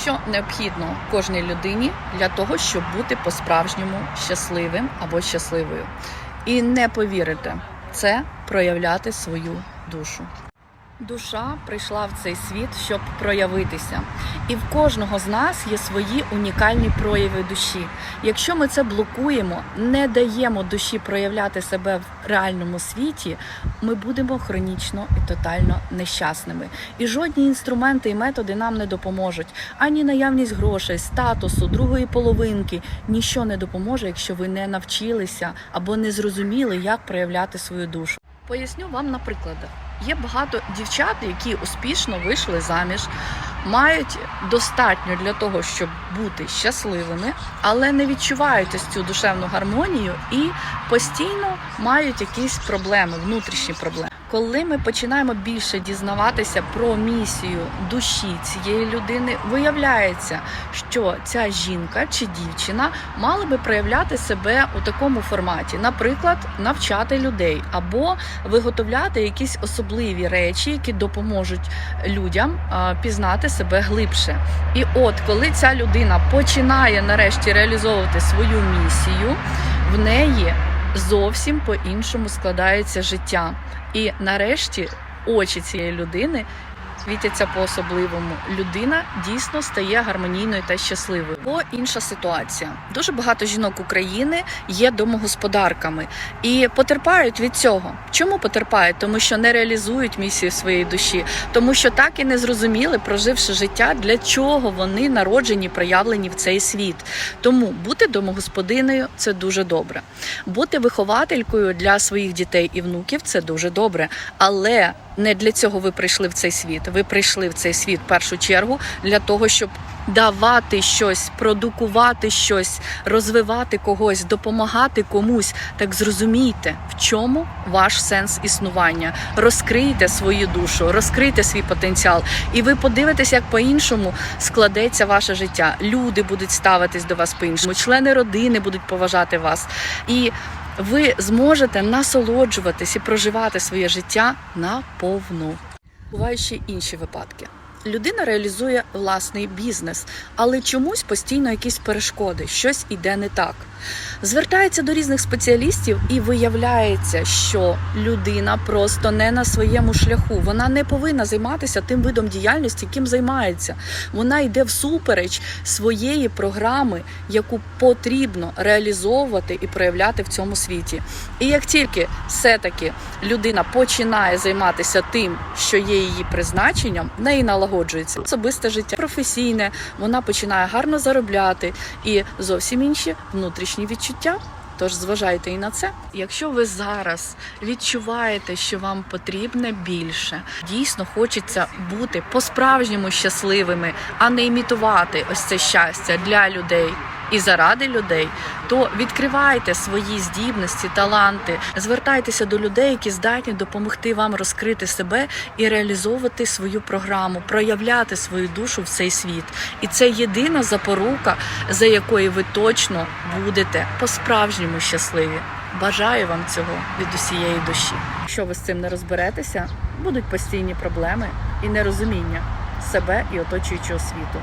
що необхідно кожній людині для того, щоб бути по-справжньому щасливим або щасливою. І не повірите, це проявляти свою душу. Душа прийшла в цей світ, щоб проявитися. І в кожного з нас є свої унікальні прояви душі. Якщо ми це блокуємо, не даємо душі проявляти себе в реальному світі, ми будемо хронічно і тотально нещасними. І жодні інструменти і методи нам не допоможуть. Ані наявність грошей, статусу, другої половинки ніщо не допоможе, якщо ви не навчилися або не зрозуміли, як проявляти свою душу. Поясню вам на прикладах. Є багато дівчат, які успішно вийшли заміж, мають достатньо для того, щоб бути щасливими, але не відчувають ось цю душевну гармонію і постійно мають якісь проблеми, внутрішні проблеми. Коли ми починаємо більше дізнаватися про місію душі цієї людини, виявляється, що ця жінка чи дівчина мала би проявляти себе у такому форматі, наприклад, навчати людей або виготовляти якісь особливі речі, які допоможуть людям пізнати себе глибше. І от коли ця людина починає нарешті реалізовувати свою місію, в неї зовсім по-іншому складається життя. І нарешті очі цієї людини світяться по-особливому. Людина дійсно стає гармонійною та щасливою. Бо інша ситуація. Дуже багато жінок України є домогосподарками і потерпають від цього. Чому потерпають? Тому що не реалізують місію своєї душі, тому що так і не зрозуміли, проживши життя, для чого вони народжені, проявлені в цей світ. Тому бути домогосподиною це дуже добре. Бути вихователькою для своїх дітей і внуків це дуже добре. Але не для цього ви прийшли в цей світ. Ви прийшли в цей світ в першу чергу для того, щоб давати щось, продукувати щось, розвивати когось, допомагати комусь. Так зрозумійте, в чому ваш сенс існування. Розкрийте свою душу, розкрийте свій потенціал, і ви подивитесь, як по-іншому складеться ваше життя. Люди будуть ставитись до вас по-іншому, члени родини будуть поважати вас. І ви зможете насолоджуватись і проживати своє життя наповну. Бувають ще інші випадки. Людина реалізує власний бізнес, але чомусь постійно якісь перешкоди, щось іде не так. Звертається до різних спеціалістів і виявляється, що людина просто не на своєму шляху. Вона не повинна займатися тим видом діяльності, яким займається. Вона йде всупереч своєї програми, яку потрібно реалізовувати і проявляти в цьому світі. І як тільки все-таки людина починає займатися тим, що є її призначенням, в неї налагоджується особисте життя, професійне, вона починає гарно заробляти і зовсім інші внутрішні відчуття. Тож зважайте і на це. Якщо ви зараз відчуваєте, що вам потрібне більше, дійсно хочеться бути по-справжньому щасливими, а не імітувати ось це щастя для людей і заради людей, то відкривайте свої здібності, таланти, звертайтеся до людей, які здатні допомогти вам розкрити себе і реалізовувати свою програму, проявляти свою душу в цей світ. І це єдина запорука, за якою ви точно будете по-справжньому щасливі. Бажаю вам цього від усієї душі. Якщо ви з цим не розберетеся, будуть постійні проблеми і нерозуміння себе і оточуючого світу.